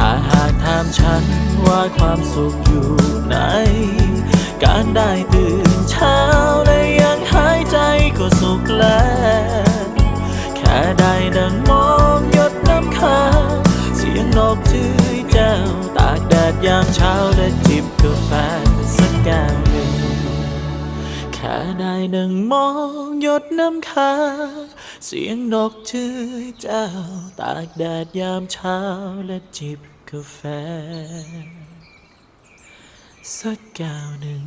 ถ้าหากถามฉันว่าความสุขอยู่ไหน การได้ตื่นเช้าและยังหายใจก็สุขแล้ว แค่ได้นั่งมองหยดน้ำค้างเสียงนกจื้อแจ้วตากแดดยามเช้าและจิบกาแฟ ค่ได้นั่งมองหยดน้ำค้างเสียงนกชื่อเจ้า ตากแดดยามเช้าและจิบกาแฟ สักแก้วหนึ่ง